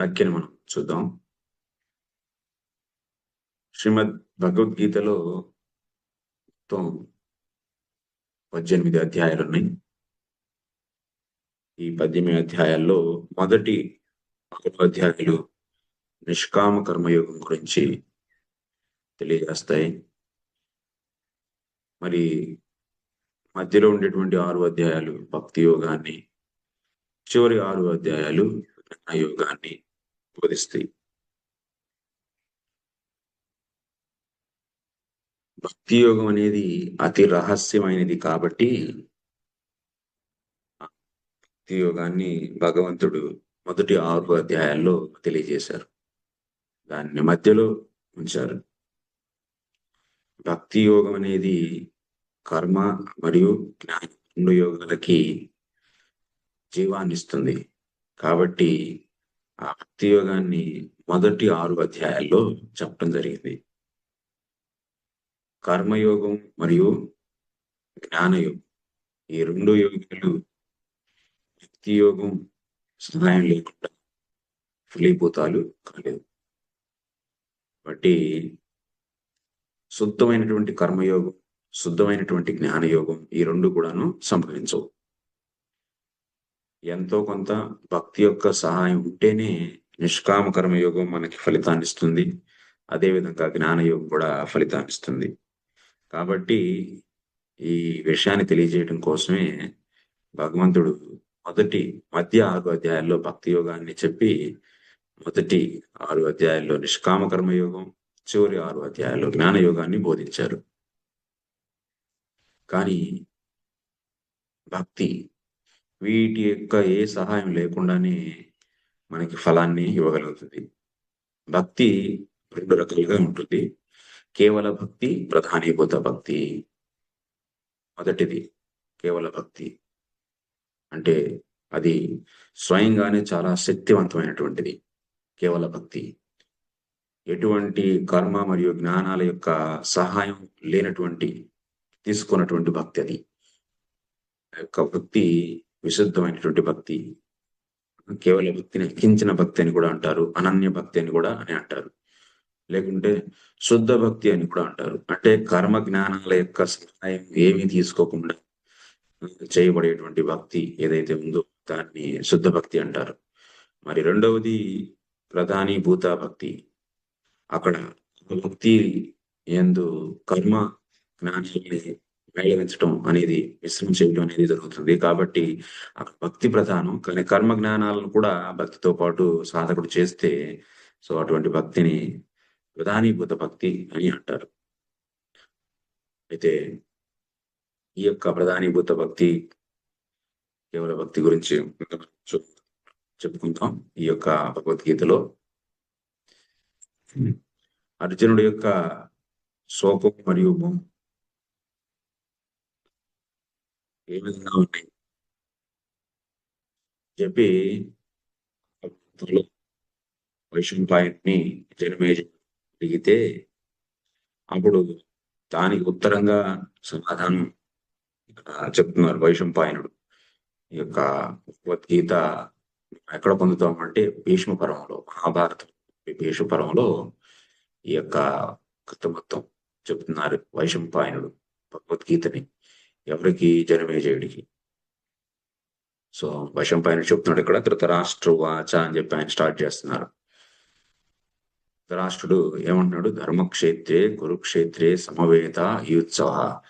వాక్యాన్ని మనం చూద్దాం. శ్రీమద్ భగవద్గీతలో మొత్తం పద్దెనిమిది అధ్యాయాలు ఉన్నాయి. ఈ పద్దెనిమిది అధ్యాయాల్లో మొదటి నాలుగు అధ్యాయాలు నిష్కామ కర్మయోగం గురించి తెలియజేస్తాయి. మరి మధ్యలో ఉండేటువంటి ఆరు అధ్యాయాలు భక్తి యోగాన్ని చివరి ఆరు అధ్యాయాలు యోగాన్ని బోధిస్తాయి భక్తి యోగం అనేది అతి రహస్యమైనది కాబట్టి భక్తి యోగాన్ని భగవంతుడు మొదటి ఆరు అధ్యాయాల్లో తెలియజేశారు. దాన్ని మధ్యలో ఉంచారు. భక్తి యోగం అనేది కర్మ మరియు జ్ఞాన రెండు యోగాలకి జీవాన్నిస్తుంది. కాబట్టి ఆ భక్తి యోగాన్ని మొదటి ఆరు అధ్యాయాల్లో చెప్పడం జరిగింది. కర్మయోగం మరియు జ్ఞానయోగం. ఈ రెండు యోగాలు భక్తి యోగం సహాయం లేకుండా ఫలీభూతాలు కాలేదు. కాబట్టి శుద్ధమైనటువంటి కర్మయోగం శుద్ధమైనటువంటి జ్ఞానయోగం ఈ రెండు కూడాను సంభవించవు. ఎంతో కొంత భక్తి యొక్క సహాయం ఉంటేనే నిష్కామ కర్మయోగం మనకి ఫలితాన్ని ఇస్తుంది అదేవిధంగా జ్ఞానయోగం కూడా ఫలితాన్ని ఇస్తుంది కాబట్టి ఈ విషయాన్ని తెలియజేయడం కోసమే భగవంతుడు మొదటి మధ్య ఆరు అధ్యాయాల్లో భక్తి యోగాన్ని చెప్పి మొదటి ఆరు అధ్యాయాల్లో నిష్కామ కర్మయోగం చివరి ఆరు అధ్యాయాల్లో జ్ఞాన యోగాన్ని బోధించారు. కానీ భక్తి వీటి యొక్క ఏ సహాయం లేకుండానే మనకి ఫలాన్ని ఇవ్వగలుగుతుంది. భక్తి రెండు రకాలుగా ఉంటుంది. కేవల భక్తి ప్రధానీభూత భక్తి. మొదటిది కేవల భక్తి. అంటే అది స్వయంగానే చాలా శక్తివంతమైనటువంటిది. కేవల భక్తి. ఎటువంటి కర్మ మరియు జ్ఞానాల యొక్క సహాయం లేనటువంటి తీసుకున్నటువంటి భక్తి అది. యొక్క భక్తి విశుద్ధమైనటువంటి భక్తి కేవల భక్తిని కించిన భక్తి అని కూడా అంటారు అనన్య భక్తి అని కూడా అని అంటారు. లేకుంటే శుద్ధ భక్తి అని కూడా అంటారు. అంటే కర్మ జ్ఞానాల యొక్క సహాయం ఏమీ తీసుకోకుండా చేయబడేటువంటి భక్తి ఏదైతే ఉందో దాన్ని శుద్ధ భక్తి అంటారు. మరి రెండవది ప్రధాని భూత భక్తి. అక్కడ భక్తి ఎందు కర్మ జ్ఞానాన్ని మేళవించడం అనేది మిశ్రమం చేయడం అనేది జరుగుతుంది. కాబట్టి అక్కడ భక్తి ప్రధానం. కానీ కర్మ జ్ఞానాలను కూడా భక్తితో పాటు సాధకుడు చేస్తే సో అటువంటి భక్తిని ప్రధానీభూత భక్తి అని అంటారు. అయితే ఈ యొక్క ప్రధానీభూత భక్తి కేవల భక్తి గురించి చెప్పుకుంటాం ఈ యొక్క భగవద్గీతలో అర్జునుడి యొక్క శోకం మరియు ఏ విధంగా ఉన్నాయి? చెప్పి వైశంపాయన్ని జనమేజ అడిగితే అప్పుడు దానికి ఉత్తరంగా సమాధానం ఇక్కడ చెప్తున్నారు వైశంపాయనుడు ఈ యొక్క భగవద్గీత ఎక్కడ పొందుతామంటే భీష్మ పర్వంలో మహాభారతం భీష్మ పర్వంలో ఈ యొక్క కృత మొత్తం చెప్తున్నారు వైశంపాయనుడు భగవద్గీతని. ఎవరికి జనమేజయుడికి సో వైశంపాయనుడు చెప్తున్నాడు ఇక్కడ ధృతరాష్ట్ర వాచ అని చెప్పి ఆయన స్టార్ట్ చేస్తున్నారు. ధృతరాష్ట్రుడు ఏమంటున్నాడు? ధర్మక్షేత్రే కురుక్షేత్రే సమవేత యుత్సవ.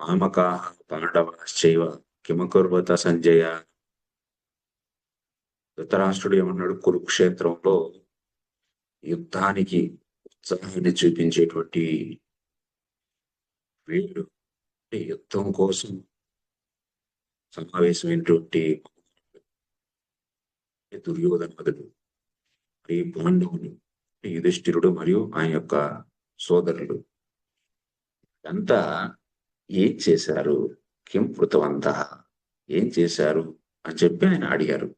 మామకా పాండవశ్చైవ కిమకుర్వత సంజయ. ధృతరాష్ట్రుడు ఏమన్నాడు కురుక్షేత్రంలో యుద్ధానికి ఉత్సాహాన్ని చూపించేటువంటి వీళ్ళు యుద్ధం కోసం సమావేశమైనటువంటి దుర్యోధనదుడు ఈ పాండవులు యుధిష్ఠిరుడు మరియు ఆయన యొక్క సోదరులు అంతా ఏం చేశారు? కిం కృతవంత? ఏం చేశారు? అని చెప్పి ఆయన అడిగారు.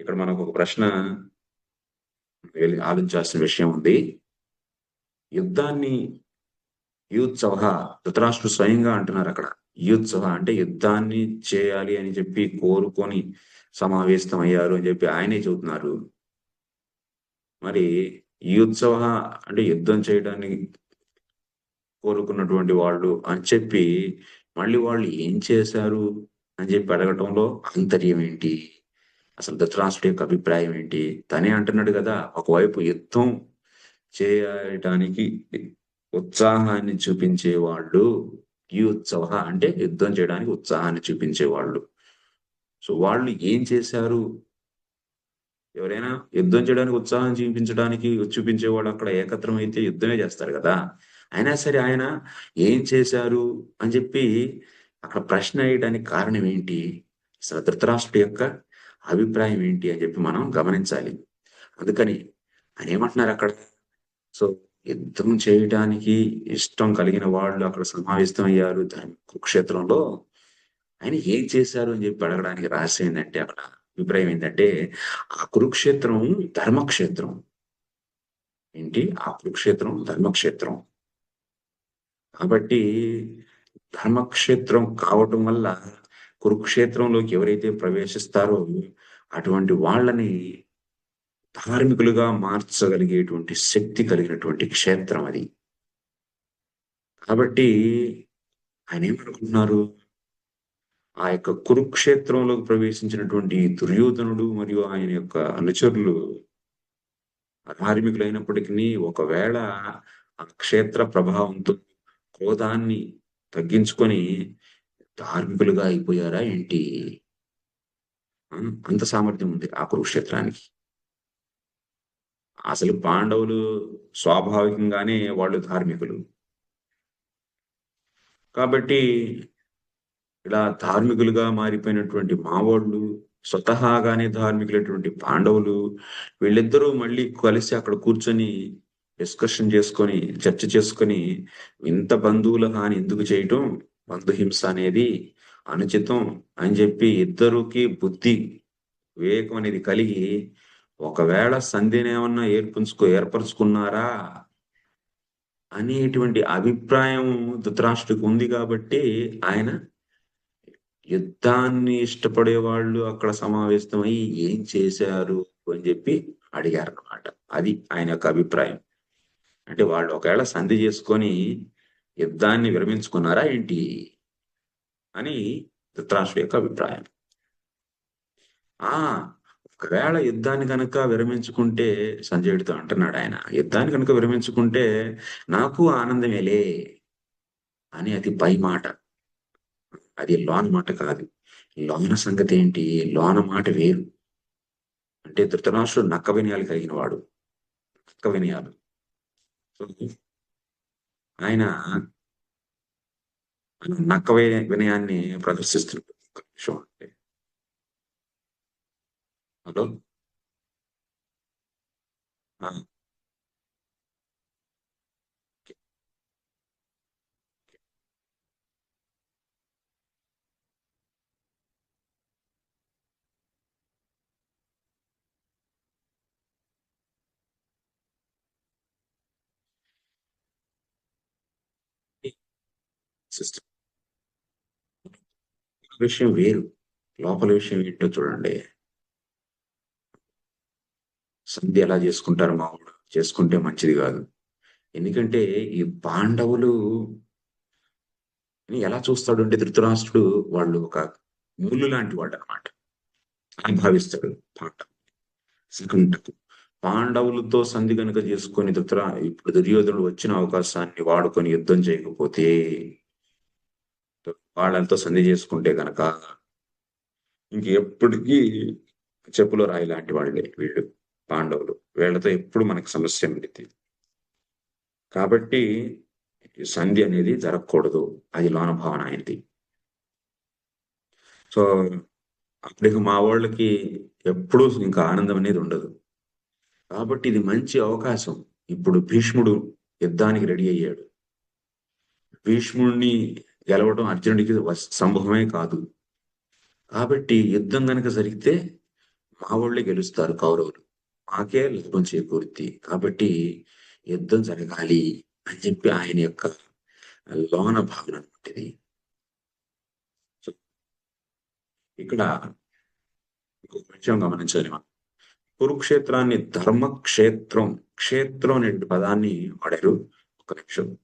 ఇక్కడ మనకు ఒక ప్రశ్న ఆలోచించాల్సిన విషయం ఉంది. యుద్ధాన్ని యూత్సవ ధృతరాష్ట్రుడు స్వయంగా అంటున్నారు అక్కడ. యూత్సవ అంటే యుద్ధాన్ని చేయాలి అని చెప్పి కోరుకొని సమావేశం అయ్యారు అని చెప్పి ఆయనే చెబుతున్నారు. మరి ఈ ఉత్సవ అంటే యుద్ధం చేయడానికి కోరుకున్నటువంటి వాళ్ళు అని చెప్పి మళ్ళీ వాళ్ళు ఏం చేశారు అని చెప్పి అడగటంలో ఆంతర్యం ఏంటి? అసలు ధృతరాష్ట్రుడి యొక్క అభిప్రాయం ఏంటి? తనే అంటున్నాడు కదా ఒకవైపు యుద్ధం చేయటానికి ఉత్సాహాన్ని చూపించే వాళ్ళు ఈ ఉత్సవ అంటే యుద్ధం చేయడానికి ఉత్సాహాన్ని చూపించే వాళ్ళు సో వాళ్ళు ఏం చేశారు? ఎవరైనా యుద్ధం చేయడానికి ఉత్సాహం చూపించడానికి చూపించేవాడు అక్కడ ఏకత్రం అయితే యుద్ధమే చేస్తారు కదా. అయినా సరే ఆయన ఏం చేశారు అని చెప్పి అక్కడ ప్రశ్న వేయడానికి కారణం ఏంటి? అసలు ధృతరాష్ట్రుడి యొక్క అభిప్రాయం ఏంటి అని చెప్పి మనం గమనించాలి. అందుకని ఆయన ఏమంటున్నారు అక్కడ? సో యుద్ధం చేయడానికి ఇష్టం కలిగిన వాళ్ళు అక్కడ సమావేశం అయ్యారు దాని కురుక్షేత్రంలో ఆయన ఏం చేశారు అని చెప్పి అడగడానికి రహస్యం ఏంటంటే అక్కడ అభిప్రాయం ఏంటంటే ఆ కురుక్షేత్రం ధర్మక్షేత్రం. ఏంటి? ఆ కురుక్షేత్రం ధర్మక్షేత్రం. కాబట్టి ధర్మక్షేత్రం కావటం వల్ల కురుక్షేత్రంలోకి ఎవరైతే ప్రవేశిస్తారో అటువంటి వాళ్ళని ధార్మికులుగా మార్చగలిగేటువంటి శక్తి కలిగినటువంటి క్షేత్రం అది. కాబట్టి ఆయన ఏమనుకుంటున్నారు? ఆ యొక్క కురుక్షేత్రంలోకి ప్రవేశించినటువంటి దుర్యోధనుడు మరియు ఆయన యొక్క అనుచరులు ధార్మికులైనప్పటికీ ఒకవేళ ఆ క్షేత్ర ప్రభావంతో క్రోధాన్ని తగ్గించుకొని ధార్మికులుగా అయిపోయారా ఏంటి? అంత సామర్థ్యం ఉంది ఆ కురుక్షేత్రానికి. అసలు పాండవులు స్వాభావికంగానే వాళ్ళు ధార్మికులు. కాబట్టి ఇలా ధార్మికులుగా మారిపోయినటువంటి మావోళ్ళు స్వతహాగానే ధార్మికులైనటువంటి పాండవులు వీళ్ళిద్దరూ మళ్ళీ కలిసి అక్కడ కూర్చొని డిస్కషన్ చేసుకొని చర్చ చేసుకొని ఇంత బంధువుల హాని ఎందుకు చేయటం? బంధుహింస అనేది అనుచితం అని చెప్పి ఇద్దరికి బుద్ధి వివేకం అనేది కలిగి ఒకవేళ సంధిని ఏమన్నా ఏర్పంచుకో ఏర్పరచుకున్నారా? అనేటువంటి అభిప్రాయం ధృతరాష్ట్రుడికి ఉంది కాబట్టి ఆయన యుద్ధాన్ని ఇష్టపడే వాళ్ళు అక్కడ సమావేశమై ఏం చేశారు అని చెప్పి అడిగారు అనమాట అది ఆయన యొక్క అభిప్రాయం. అంటే వాళ్ళు ఒకవేళ సంధి చేసుకొని యుద్ధాన్ని విరమించుకున్నారా ఏంటి? అని ధృతరాష్ట్రుడి యొక్క అభిప్రాయం. ఆ ఒకవేళ యుద్ధాన్ని కనుక విరమించుకుంటే సంజయుడితో అంటున్నాడు ఆయన యుద్ధాన్ని కనుక విరమించుకుంటే నాకు ఆనందమేలే అని అది పై మాట. అది లోన మాట కాదు. లోన సంగతి ఏంటి? లోన మాట వేరు. అంటే ధృతరాష్ట్రుడు నక్క వినయాలు కలిగిన వాడు. నక్క వినయాలు. ఆయన నక్క వినయాన్ని ప్రదర్శిస్తున్నాడు. హలో. సిస్టమ్ విషయం వేరు. లోపల విషయం ఏంటో చూడండి. సంధి ఎలా చేసుకుంటారు మామూలు చేసుకుంటే మంచిది కాదు. ఎందుకంటే ఈ పాండవులు ఎలా చూస్తాడు అంటే ధృతరాష్ట్రుడు వాళ్ళు ఒక ముళ్ళు లాంటి వాడు అనమాట అని భావిస్తాడు పాండవు పాండవులతో సంధి కనుక చేసుకొని ధృతరా ఇప్పుడు దుర్యోధనుడు వచ్చిన అవకాశాన్ని వాడుకొని యుద్ధం చేయకపోతే వాళ్ళతో సంధి చేసుకుంటే గనక ఇంకెప్పటికీ చెప్పులో రాయి లాంటి వాళ్ళే వీళ్ళు. పాండవులు. వీళ్ళతో ఎప్పుడు మనకు సమస్య ఉండిద్ది కాబట్టి సంధి అనేది జరగకూడదు. అది లోన భావన అయింది. సో అప్పటికి మా వాళ్ళకి ఎప్పుడూ ఇంకా ఆనందం అనేది ఉండదు. కాబట్టి ఇది మంచి అవకాశం. ఇప్పుడు భీష్ముడు యుద్ధానికి రెడీ అయ్యాడు. భీష్ముడిని గెలవడం అర్జునుడికి సంభవమే కాదు. కాబట్టి యుద్ధం కనుక జరిగితే మా వాళ్ళే గెలుస్తారు కౌరవులు. మాకే లాభం చేకూరుద్ది. కాబట్టి యుద్ధం జరగాలి అని చెప్పి ఆయన యొక్క లోన భావన అనమాట ఇక్కడ విషయం గమనించాలి మనం. కురుక్షేత్రాన్ని ధర్మక్షేత్రం క్షేత్రం అనే పదాన్ని వాడారు. ఒక నిమిషం.